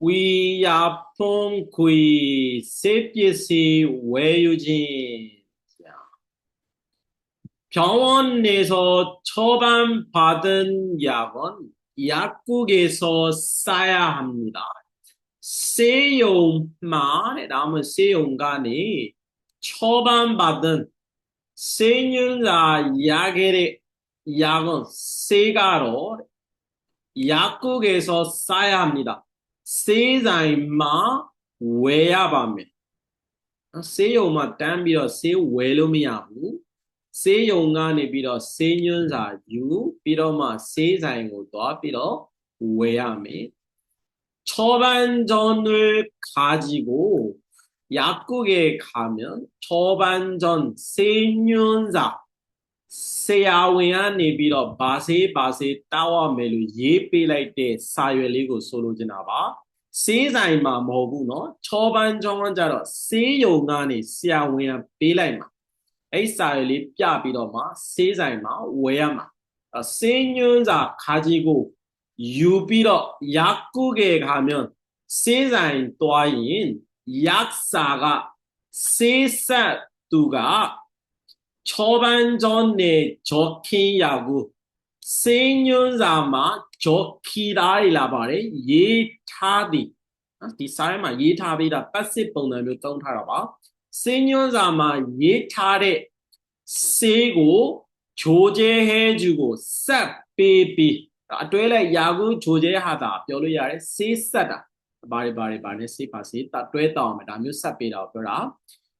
위약품 구이 세피시 외유진 병원 에서 처방받은 약은 약국에서 싸야 합니다. 세용만 남은 세용간이 처방받은 세뉴라 약의 약은 세가로 약국에서 싸야 합니다. 세자인마 외야밤에 세용만 땀비어 세 외로미야고 세용간에 비어 세균자 유 비어마 세자인고 또 비어 외야매 처반전을 가지고 약국에 가면 처반전 세균 ဆရာဝန်ကနေပြီးတော့ဘာစေးဘာစေးတောက်ရမယ်လို့ရေးပေးလိုက်တဲ့စာရွက်လေးကိုဆိုလိုချင်တာပါစေးဆိုင်မှာမဟုတ်ဘူးเนาะချောပန်းကျောင်းကျတော့စေးယုံကနေဆရာဝန်ကပေးလိုက်မှာအဲ့စာရွက်လေးပြပြီးတော့မှစေးဆိုင်မှာဝယ်ရမှာစေးညွန်းစာခါကြီးကိုယူပြီးတော့ယာကုကေခါမျိုးစေးဆိုင်တွားရင်ယာစာကစေးဆက်သူက 초반전에 적힌야구 생년사마 적히다이라 말해 예타디 디 사이마 예타비다 빠시ပုံစံမျိုး သုံးထားတာပါ생년사마 예타တဲ့세고 조제해주고 싹 빼비 အတွဲလိုက်ယာကူဂျိုကျဲဟာတာပြောလို့ရတယ်ဆေးဆက်တာဘာတွေဘာတွေဘာနဲ့ဆေးပါဆေးတတွဲတောင်းမယ်ဒါမျိုးဆက်ပေးတာကိုပြောတာအာ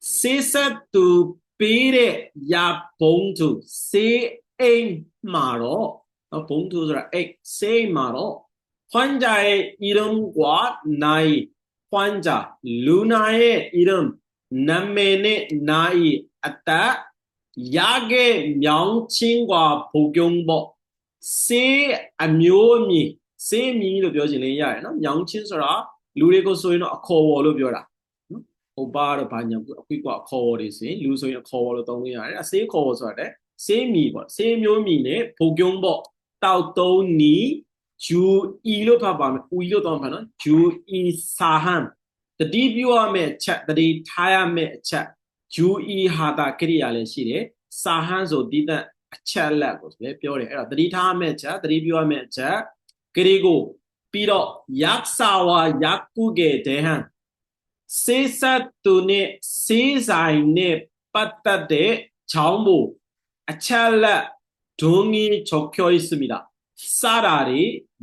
세사두 베레 야 봉투 세에 마로 어, 봉투라 세 마로 환자의 이름과 나이 환자 루나의 이름 남매의 나이 아따 약의 명칭과 복용법 세 아묘미 세 미로 ပြောခြင်းလည်းရတယ်နော် 명칭ဆိုတာလူတွေကိုဆိုရင်တော့အခေါ်ဝေါ်လို့ပြောတာ ဟိုပါတော့ဘာညာအခွိကွာခေါ်ဝေါ်တွေဆိုရင်လူဆိုရင်ခေါ်ဝေါ်လို့သုံးလို့ရတယ်အစေးခေါ်ဝေါ်ဆိုတာတဲ့စေးမီပေါ့စေးမျိုးမီနဲ့ဘုံကျုံပေါ့တောက်သုံးနီဂျူအီလို့ဖတ်ပါမယ်ဦးလို့တောင်းပါနော်ဂျူအီဆာဟန်တတိပြောရမယ့်ချက်တတိထားရမယ့်အချက်ဂျူအီဟာတာကရိယာလည်းရှိတယ်ဆာဟန်ဆိုတည်တဲ့အချက်လက်ကိုလည်းပြောတယ်အဲ့တော့တတိထားရမယ့်ချက်တတိပြောရမယ့်ချက်ဂရီကိုပြီးတော့ yaksawa yakuge dehan စေးဆက်သူနဲ့စေးဆိုင်နဲ့ပတ်သက်တဲ့ချောင်းဖို့အချက်လက်ဒုံကြီးချုပ်켜 있습니다.စတာတွေ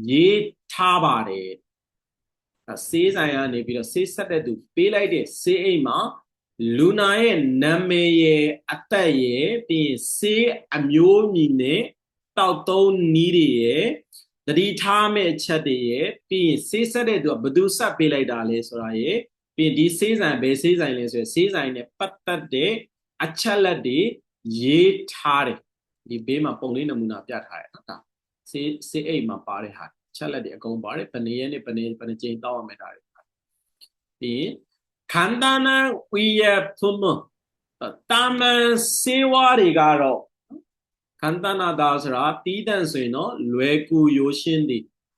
ရေးထားပါတယ်စေးဆိုင်ကနေပြီးတော့စေးဆက်တဲ့သူပေးလိုက်တဲ့စေးအိမ်မှာလူနာရဲ့နာမည်ရဲ့အသက်ရဲ့ပြီးရင်စေးအမျိုးအမည်နဲ့တောက်သုံးနီးတွေရဲ့တတိထားမဲ့ချက်တွေရဲ့ပြီးရင်စေးဆက်တဲ့သူကဘယ်သူဆက်ပေးလိုက်တာလဲဆိုတာရဲ့ ပြီးဒီစေးဆိုင်ဘယ်စေးဆိုင်လဲဆိုရင်စေးဆိုင်နဲ့ပတ်သက်တဲ့အချက်လက်တွေရေးထားတယ်ဒီဘေးမှာပုံလေးနမူနာပြထားတယ်နော်ဒါစေးစေးအိမ်မှာပါတဲ့ဟာချက်လက်တွေအကုန်ပါတယ်ဘယ်နေရက်နဲ့ဘယ်နေဘယ်နေချိန်တောက်ရမယ်ဒါတွေပြီးခန္ဓာနာဝိယထုမတာမန်စေဝါတွေကတော့ခန္ဓာနာတာဆိုတာတီးတန့်ဆိုရင်တော့လွယ်ကူရိုးရှင်းသည်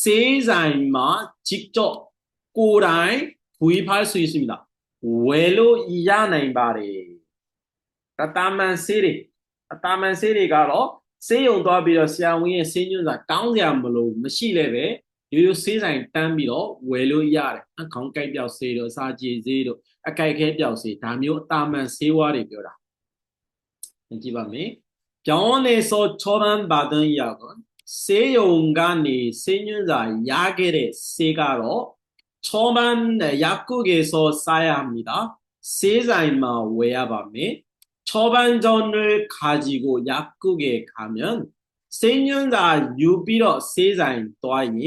စေးဆိုင်မှာ TikTok ကိုယ်တိုင်ဝေဖာဆွေးရှိမိလားဝယ်လို့ရနိုင်ပါတယ်တတမန်ဆေးတွေအတမန်ဆေးတွေကတော့ဆေးရုံသွားပြီးတော့ဆရာဝန်ရဲ့ဆေးညွှန်းစာတောင်းစရာမလိုမရှိလဲပဲရိုးရိုးဆေးဆိုင်တန်းပြီးတော့ဝယ်လို့ရတယ်အခေါင်းကိုက်ပြောက်ဆေးတို့အစာကြေဆေးတို့အကိုက်ခဲပြောက်ဆေးဒါမျိုးအတမန်ဆေးဝါးတွေပြောတာကြည့်ပါမယ်ပြောင်းနေစောချောရန်ဘာဒန်ရာကွန် 세용간이 세균자 약에 세가로 처방 약국에서 사야 합니다. 세자인마 외야밤에 처방전을 가지고 약국에 가면 세균자 유비로 세자인 또한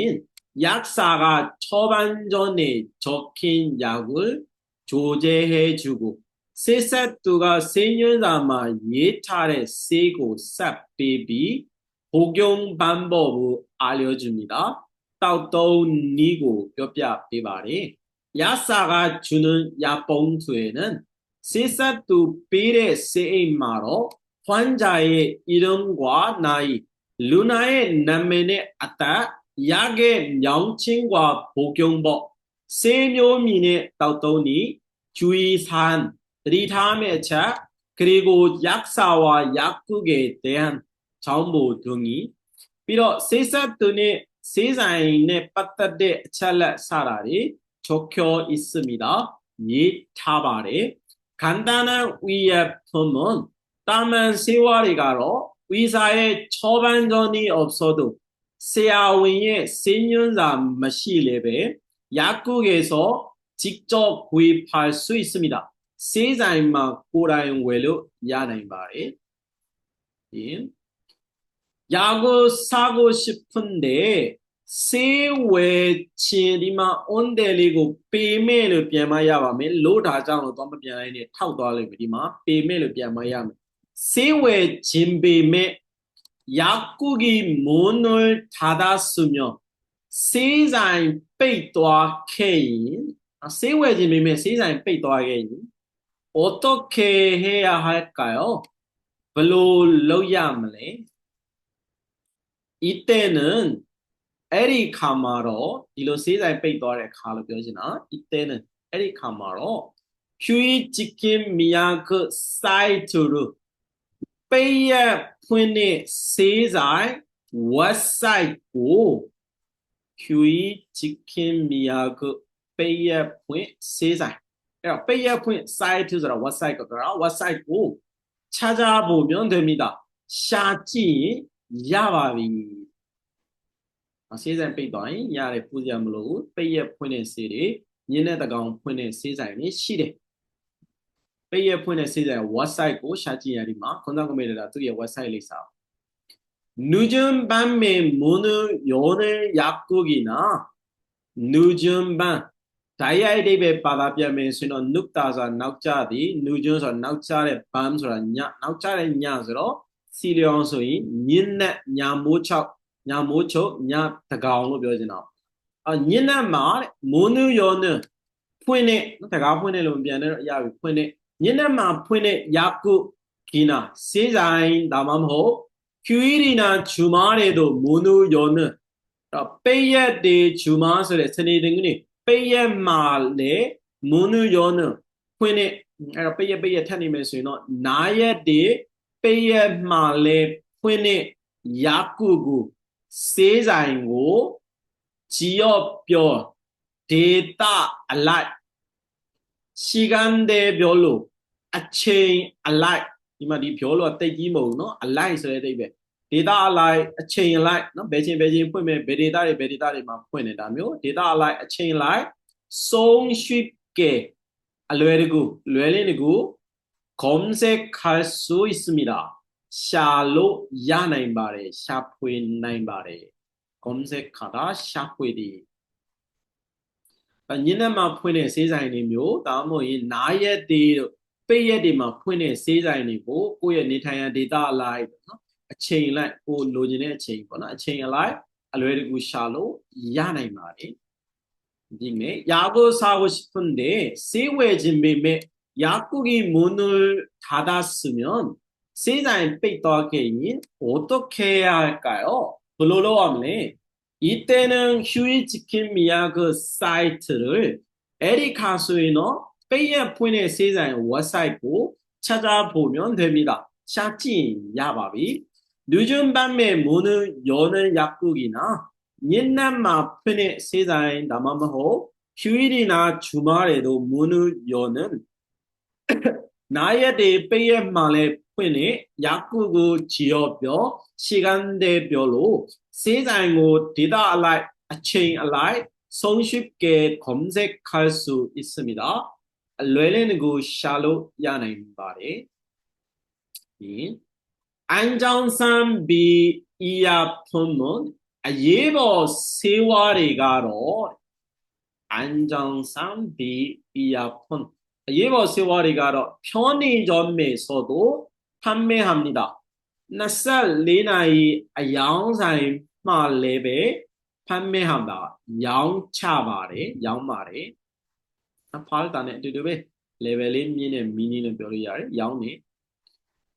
약사가 처방전에 적힌 약을 조제해주고 세세뚜가 세균자마 예차례 세고 싹비비 복용 방법을 알려줍니다. 따또 니고 몇뼈 비바리 야사가 주는 약봉투에는 세사뚜 비의 세임마로 환자의 이름과 나이, 루나의 남면의 아따, 약의 명칭과 복용법, 세묘민의 따또니 주의사항, 리탐의 차, 그리고 약사와 약국에 대한 정보 등이 비록 세사돈의 세상에 빠따대 찰라 사라리 적혀 있습니다. 이 타발에 간단한 위약품은 땀은 세월이가로 의사의 처방전이 없어도 세아윈의 세년자 마시레베 약국에서 직접 구입할 수 있습니다. 세자인만 꼬라인 외로 야나인 말이 야구 사고 싶은데 세외치리마 온데리고 페메를 ပြန်မရပါမယ်လို့ဒါကြောင့်တော့မပြန်နိုင်နဲ့ထောက်သွားလိမ့်မယ်ဒီမှာပေမဲ့လို့ပြန်မရမယ်세외 진베메 약국이 문을 닫았으며 세상 빼도록 케인 세외 진베메 세상 빼도록 케인 어떻게 해야 할까요? 별로 လုပ်ရမလဲ 이때는 에리 카마로 일로 세상에 빼이더래 카로 표시나? 이때는 에리 카마로 휴이 지킴 미야크 사이트루 빼야 푸니 세상 왓사이고 휴이 지킴 미야크 빼야 푸니 세상 그러니까 빼야 푸니 사이트라 왓사이거더라 왓사이고 찾아보면 됩니다. 샤지 ရပါပြီဆေးဆိုင်ပိတ်သွားရင်ရတယ်ပူစရာမလိုဘူးပိတ်ရက်ဖွင့်တဲ့ဆေးတွေညင်းတဲ့တကောင်ဖွင့်တဲ့ဆေးဆိုင်တွေရှိတယ်ပိတ်ရက်ဖွင့်တဲ့ဆေးဆိုင် website ကိုရှာကြည့်ရဒီမှာခွန်ဆောင်ကွန်ပျူတာသူ့ရဲ့ website လိပ်စာနူဂျွန်ဘန်မေမွန်ယောနေယာကူဂီနာနူဂျွန်ဘန်ဓာတ်ရိုက်အတိပဲပါတာပြန်မယ်ဆိုတော့နုတာဆိုနောက်ကျသည်နူဂျွန်ဆိုနောက်ကျတဲ့ဘမ်ဆိုတာညနောက်ကျတဲ့ညဆိုတော့ စီလျောင်ဆိုရင်ညနေညမိုး6ညမိုးချုပ်ညတကောင်လို့ပြောချင်တော့အညနေမှာမွန်းနယောနဖွင့်နေတကားဖွင့်နေလို့ပြန်နေတော့အရာဖွင့်နေညနေမှာဖွင့်တဲ့ယာကုဂီနာစေးဆိုင်ဒါမှမဟုတ်ကျူရီနာဂျူမာတွေကိုမွန်နူယောနတော့ပိယက်တေဂျူမာဆိုတဲ့စနေတင်ကနေပိယက်မှာလေမွန်နူယောနဖွင့်တဲ့အဲ့တော့ပိယက်ပိယက်ထပ်နေမယ်ဆိုရင်တော့နာရက်တေ ပိယက်မှာလဲဖွင့်တဲ့ယာကုကိုစေးဆိုင်ကိုဂျီယော့ပြောဒေတာအလိုက်ရှိကန်တဲ့ပြောလို့အချိန်အလိုက်ဒီမှာဒီပြောလို့တိတ်ကြီးမဟုတ်နော်အလိုက်ဆိုတဲ့အိပဲဒေတာအလိုက်အချိန်အလိုက်နော်ဘယ်ချိန်ဘယ်ချိန်ဖွင့်မယ်ဘယ်ဒေတာတွေဘယ်ဒေတာတွေမှာဖွင့်နေတာမျိုးဒေတာအလိုက်အချိန်လိုက်ဆုံးရှိကေအလွယ်တကူလွယ်လင်းတကူ 검색할 수 있습니다. 샤로 야နိုင်ပါတယ်ရှာဖွေနိုင်ပါတယ် 검색하다 샤ဖွေဒီညနေမှာဖွင့်တဲ့ဈေးဆိုင်တွေမျိုးဒါမှမဟုတ်ရင်နားရက်တွေတို့ပိတ်ရက်တွေမှာဖွင့်တဲ့ဈေးဆိုင်တွေကိုကိုယ့်ရဲ့နေထိုင်ရာဒေတာအလိုက်နော်အချိန်လိုက်ကိုလိုချင်တဲ့အချိန်ပေါ့နော်အချိန်အလိုက်အလွယ်တကူရှာလို့ရနိုင်ပါတယ်ဒီနေ့야구사고싶은데세외진매매 약국이 문을 닫았으면 세상에 빼떡이 어떻게 해야 할까요? 블로로암네 이때는 휴일치킨 미야그 사이트를 에리카수이너 빼에 포인의 세상의 워사이고 찾아보면 됩니다. 샤친 야바비 늦은 밤에 문을 여는 약국이나 옛날 마편의 세상의 남아마호 휴일이나 주말에도 문을 여는 နားရက်တွေပိတ်ရက်မှလည်းဖွင့်နေယာကုကိုဂျီရောပြောရှီကန်တဲ့ပြောလို့စေးဆိုင်ကိုဒေတာအလိုက်အချိန်အလိုက်ဆုံးရှိကေကွန်ဇက်ခါဆူအစ်စမီဒါအလွယ်လေးငကိုရှာလို့ရနိုင်ပါတယ်ဒီအန်ဂျောင်းဆန်ဘီအီယာဖုံမွန်အရေးပေါ်ဆေးဝါးတွေကတော့အန်ဂျောင်းဆန်ဘီအီယာဖုံ အရေးပေါ်စေဝါတွေကတော့ဖြောနေကြမယ်ဆိုတော့ဖမ်းမဲဟမ်နီတာ24နာရီအယောင်ဆိုင်မှလည်းပဲဖမ်းမဲဟမ်တာရောင်းချပါတယ်ရောင်းပါတယ်ဖားတာနဲ့အတူတူပဲ level လေးမြင်းနဲ့ mini လို့ပြောလို့ရတယ်ရောင်းနေ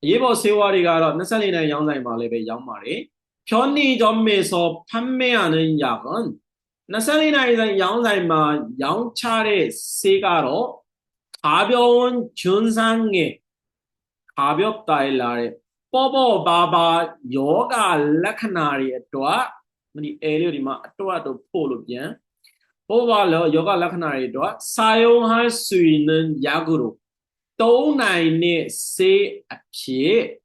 အရေးပေါ်စေဝါတွေကတော့24နာရီရောင်းဆိုင်မှလည်းပဲရောင်းပါတယ်ဖြောနေကြမယ်ဆိုဖမ်းမဲဟမ်နီယာကွန်24နာရီဆိုင်ရောင်းဆိုင်မှာရောင်းချတဲ့ဈေးကတော့ 가벼운 증상에 가볍다 일라레 뽀뽀바바 요가 라카나리 에또아 우리 에리오리마 또아도 포로 변 뽀바로 요가 라카나리 에또아 사용할 수 있는 약으로 또나인의 세 앞에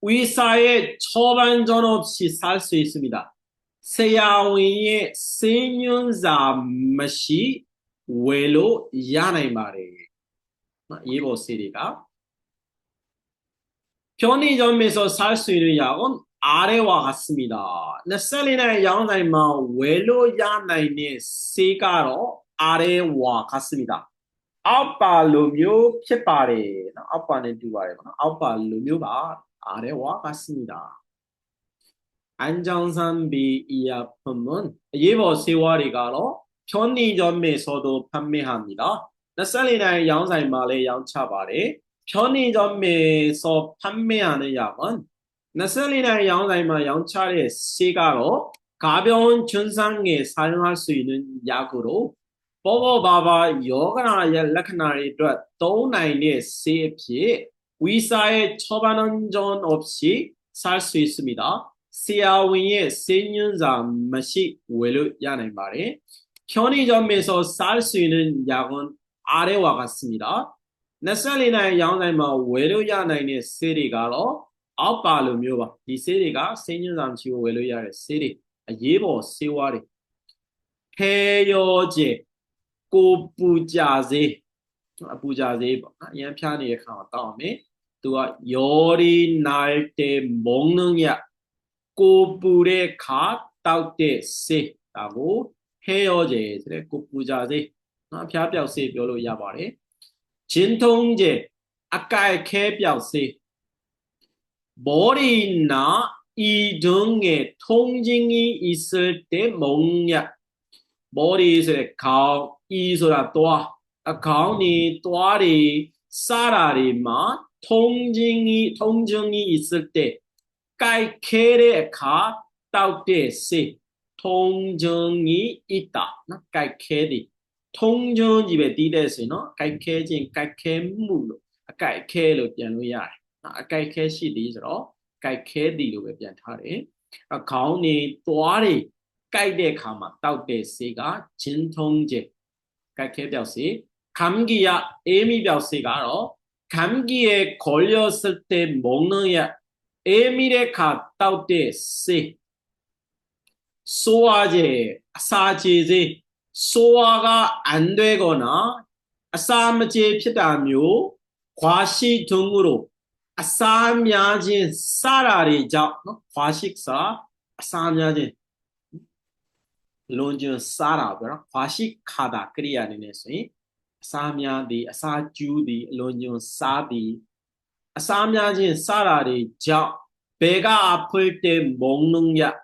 의사의 처반전 없이 살 수 있습니다. 세야윈의 생윤자 맛이 외로 야나이 말에 예보 세리가 편의점에서 살수 있는 약은 아래와 같습니다. 셀리나의 양나이마 외로 야나이의 세가로 아래와 같습니다. 아빠 루묘 피바레 아빠는 두바레 아빠 루묘가 아래와 같습니다. 안정산비 이약품은 예보 세월이 가로 편의점에서도 판매합니다. 쌀이나 양살말에 양차발에 편의점에서 판매하는 약은 쌀이나 양살말 양차의 시가로 가벼운 증상에 사용할 수 있는 약으로 먹어봐봐 여가나의 락나리도 또나이의 시에 위사의 처반은 전 없이 살 수 있습니다. 시아윈의 생윤상 맛이 외로 양의 말에. 편의점에서 살 수 있는 약은 아래와 같습니다. 넷살리나의 양사이마 외로 야나이의 세리가로 아빠로 묘바 이 세리가 세nyun상 치고 외로 야의 세리 예보 세와리 헤어제 꼬부자세 부자세 အရင်ဖြားနေတဲ့ခါမှာတောင်းမယ်သူကယောရီနိုင်တဲ့မုံနှငရကိုပူတဲ့ခါတောက်တဲ့စေဒါကို hair ကျေဆိုတဲ့ကိုပူဇာစေးနော်ဖျားပြောက်စေးပြောလို့ရပါတယ်ဂျင်းထုံးကျေအကိုက်ခဲပြောက်စေးဘောရီနာဤဒုံငယ်ထုံးချင်းကြီးဤစတဲ့မုံညဘောရီဆိုတဲ့ခေါင်းဤဆိုတာသွားအခေါင်းနေသွားတွေစားတာတွေမှာထုံးချင်းကြီးထုံးချင်းကြီးဤစတဲ့ကိုက်ခဲတဲ့အခါတောက်တဲ့စေး 통증이 있다 나 까이케리 통증 집에 디데스 너 까이케진 까이케물로 까이케로 ပြန်လို့ရတယ်အကိုက်ခဲရှိသည်ဆိုတော့ကိုက်ခဲသည်လို့ပဲပြန်ထားတယ်အခေါင်းနေသွားတွေကိုက်တဲ့အခါမှာတောက်တဲ့ဆေးကဂျင်းထုံးကျကိုက်ခဲပြောက်ဆေး 감기야 에미 벼스가로 감기에 걸렸을 때 먹는 약 에미레 갔다 때세 소화제, 사제제, 소화가 안 되거나 아사제 피다묘, 과시 등으로 아사미아진 사라리자, 어? 과식사, 아사미아진 론지는 사라브라, 과식하다, 그리아는 해서 아사미아디, 아사주디, 론지는 사디, 아사미아진 사라리자, 배가 아플 때 먹는 약,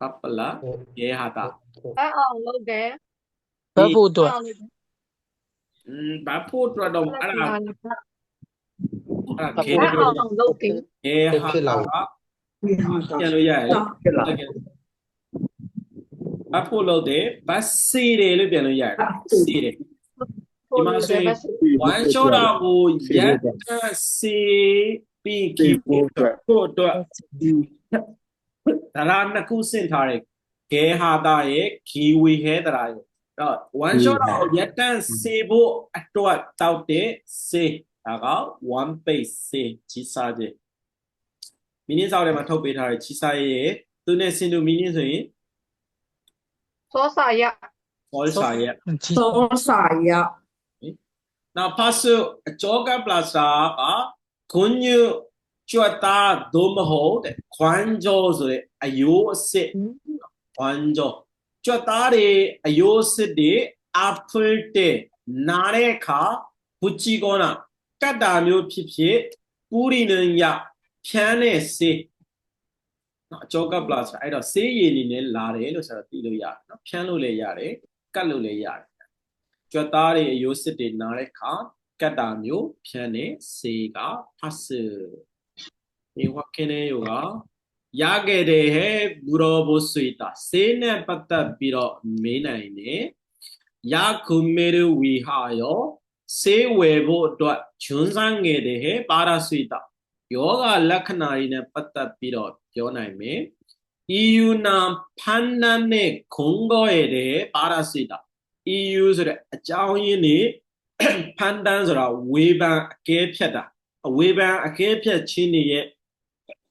ပပလယေဟတာအဲအောင်လုပ်တယ်ဘတ်ဖို့တော့อืมဘတ်ဖို့တော့တော့အဲ့ဒါအဲ့ဒါခေတ္တအောင်လုပ်တယ်ယေဟတာပြန်လို့ရရဖြစ်လာဘတ်ဖို့လုပ်တယ်ဘတ်စီတယ်လို့ပြန်လို့ရတယ်စီတယ်ဒီမှာဆိုရင်ဝမ်းချောတာကိုရက်စီပီကီဖို့တော့ဒီ တွက်ဒါလာနှစ်ခုစင့်ထားတယ်ဂဲဟာတာရဲ့ခီဝီဟဲတရာရဲ့အဲ့တော့ဝမ်ရှောတာကိုရက်တက်စီဖို့အတွက်တောက်တဲ့စေဒါက1 page စေချီစားခြင်းမင်းင်းစောက်ထဲမှာထုတ်ပေးထားတဲ့ချီစားရဲ့သူနဲ့စင်တူမင်းင်းဆိုရင်စောစာရ all စာရဲ့ကြီးသောစာရနောက်ဖတ်စုအကျောကပလာစာကခွန်ည ကျွတ်တာဒိုမဟုတ်တဲ့ခွန်ကျော်ဆိုတဲ့အယိုးအစစ်ခွန်ကျော်ကျွတ်သားတွေအယိုးအစစ်တွေအဖလတဲ့နားတဲ့အခါဘူချီကောနာကတ်တာမျိုးဖြစ်ဖြစ်ပူရီနံရဖြန်းတဲ့စေးနော်အကျောကပလာစာအဲ့တော့စေးရည်နေနဲ့လာတယ်လို့ဆိုတော့သိလို့ရတယ်နော်ဖြန်းလို့လည်းရတယ်ကတ်လို့လည်းရတယ်ကြွက်သားတွေအယိုးစစ်တွေနားတဲ့အခါကတ်တာမျိုးဖြန်းနေစေကဖတ်စ ဒီဝကင်းနေယောကရခဲ့တယ်ဟဲ့ဘူရောဘုဆွေတာစေနဲ့ပတ်သက်ပြီးတော့မေးနိုင်တယ်ရခုမေရဝီဟာယောစေဝယ်ဖို့အတွက်ဂျွန်းဆန်းငယ်တယ်ဟဲ့ပါရဆွေတာယောဂလက္ခဏာတွေနဲ့ပတ်သက်ပြီးတော့ပြောနိုင်မယ် EU နာဖန်နန်နဲ့ခုံကိုရတဲ့ပါရဆွေတာ EU ဆိုတဲ့အကြောင်းရင်းနေဖန်တန်းဆိုတာဝေဖန်အကဲဖြတ်တာအဝေဖန်အကဲဖြတ်ခြင်းတွေရဲ့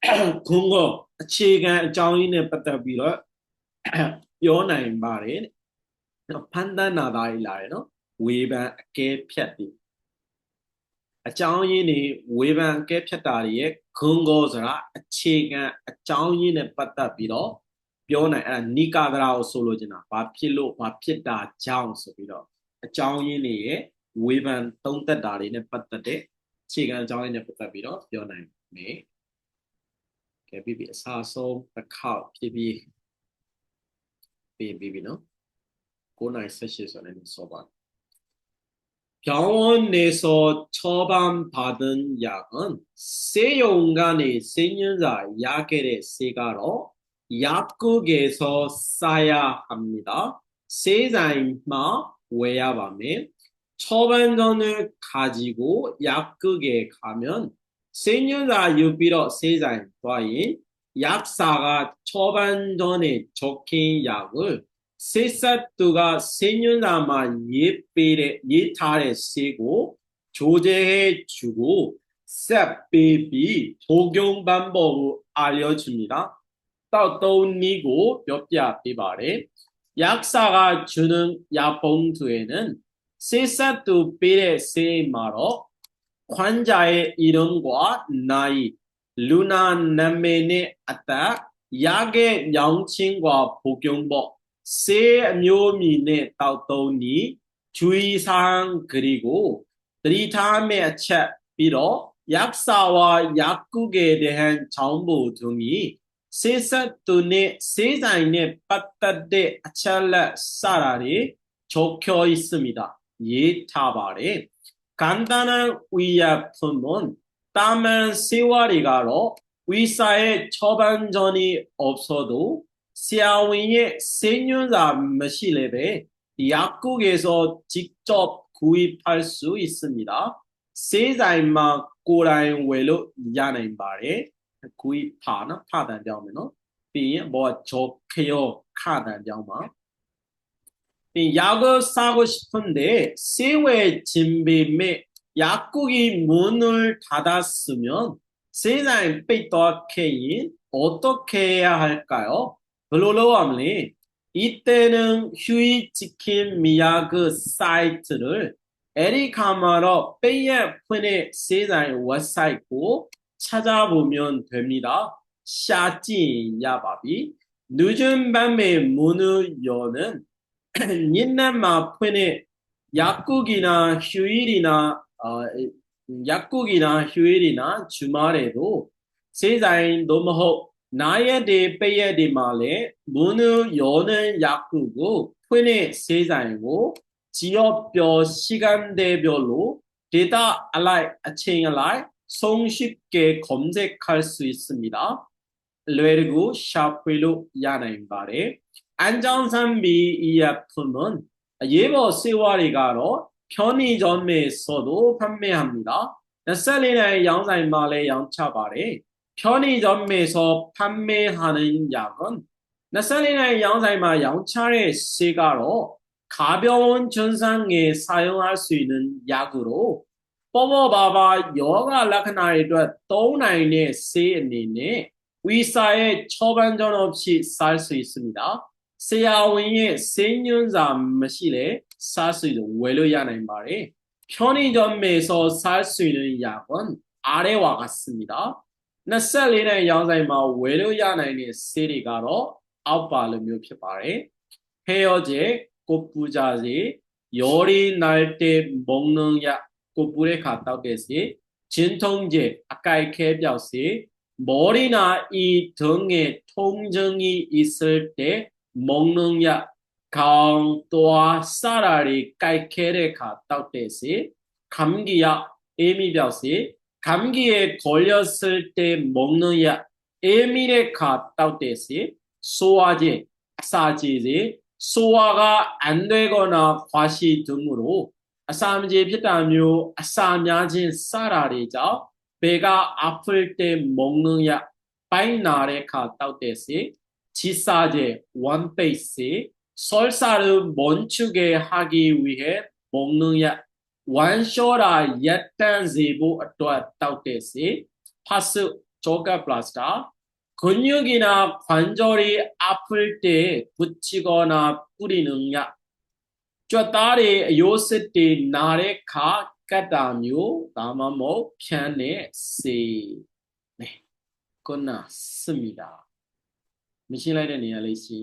ခုံကိုအခြေခံအကြောင်းရင်းနဲ့ပတ်သက်ပြီးတော့ပြောနိုင်ပါတယ်တဲ့နော်ဖန်တန်းနာသားကြီးလာတယ်နော်ဝေဖန်အကဲဖြတ်တယ်အကြောင်းရင်းတွေဝေဖန်အကဲဖြတ်တာတွေရဲ့ခုံကိုဆိုတာအခြေခံအကြောင်းရင်းနဲ့ပတ်သက်ပြီးတော့ပြောနိုင်အဲ့ဒါနိကာဒရာကိုဆိုလိုချင်တာဘာဖြစ်လို့ဘာဖြစ်တာကြောင့်ဆိုပြီးတော့အကြောင်းရင်းတွေရဲ့ဝေဖန်သုံးသက်တာတွေနဲ့ပတ်သက်တဲ့အခြေခံအကြောင်းရင်းနဲ့ပတ်သက်ပြီးတော့ပြောနိုင်မယ်။ BB sa 아, som ta khao BB BB no? 고나이 세시에서는 소반 병원에서 처방받은 약은 세용간의 생년자 약의 세가로 약국에서 싸야 합니다. 세자인마 외야밤에 처방전을 가지고 약국에 가면 세년자 유비로 세자인 과인 약사가 처방전에 적힌 약을 세사뚜가 세년자만 예비에 예탈에 쓰고 조제해 주고 셋베비 복용 방법을 알려줍니다. တောက်သုံးနည်းကိုပြောပြပေးပါတယ်။약사가 주는 약봉투에는 세사뚜ပေးတဲ့ဆေးမှာတော့ 환자의 이름과 나이, 루나 남매의 아따, 약의 명칭과 복용법, 세 묘민의 따오니 주의사항 그리고 드리탐의 책 비로 약사와 약국에 대한 정보 등이 세사돈의 세상에 빠따데 아찰라 사라리 적혀 있습니다. 예 타바레 간단한 의약품은 땀은 세와리가로 의사의 처방전이 없어도 시아위의 세뇨자 머시레베 약국에서 직접 구입할 수 있습니다. 세자인만 꼬라인 외로 야는 말에 구입하나 파단장면은 비뭐 좋게요 카단장만 이 약을 사고 싶은데 세외 진비매 약국이 문을 닫았으면 세상에 삐떡해인 어떻게 해야 할까요? 하면 이때는 휴이 지킨 미야그 사이트를 에리카마로 빼야 푼의 세상의 웹사이트고 찾아보면 됩니다. 샤진 야바비 늦은 밤에 문을 여는 옛날마 푼의 약국이나 휴일이나 어, 약국이나 휴일이나 주말에도 세상에 너무 나의 대 빼야 대 말에 문을 여는 약국고 폰의 세상이고 지역별 시간대별로 데이터 알라이 아체인 알라이 손쉽게 검색할 수 있습니다. 그리고 샤프로 야나인 바래 안정산비 이 제품은 예보 시와리가로 편의점에서도 판매합니다. 셀린의 양산말의 양차발에 편의점에서 판매하는 약은 셀린의 양산말 양차의 시가로 가벼운 증상에 사용할 수 있는 약으로 뽀뽀바바 여가 라크나의 또나인의 시အနေ에 의사의 처방전 없이 쌀 수 있습니다. 세아원의 생년자 마시래 살수 있는 외로 야나인 말에 편의점에서 살수 있는 약은 아래와 같습니다. 나살리는 양사이마 외로 야나인의 세리가로 아빠를 묘피 바래 헤어제 꽃부자지 열이 날때 먹는 약 꽃불에 갔다 오겠지 진통제 아까 이렇게 배웠지 머리나 이 등에 통증이 있을 때 먹는 약 강도와 깔케를 갔다 오겠지 감기약 에미 배웠지 감기에 걸렸을 때 먹는 약 갔다 오겠지 소화제 아사제제 소화가 안 되거나 과시 등으로 아싸암제 피타묘 아싸암야진 쌀알이죠. 배가 아플 때 먹는 약 파이나레 갔다 때시 지사제 원페이스 설사를 멈추게 하기 위해 먹는 약 완쇼라 예탄 제보 어떠했다 때시 파스 조가 플라스타 근육이나 관절이 아플 때 붙이거나 뿌리는 약. 쪄다리 요새 때 나래 가 까다묘 다마모 편에 세. 네, 끝났습니다. 미신လိုက်တဲ့နေရာလေးရှိ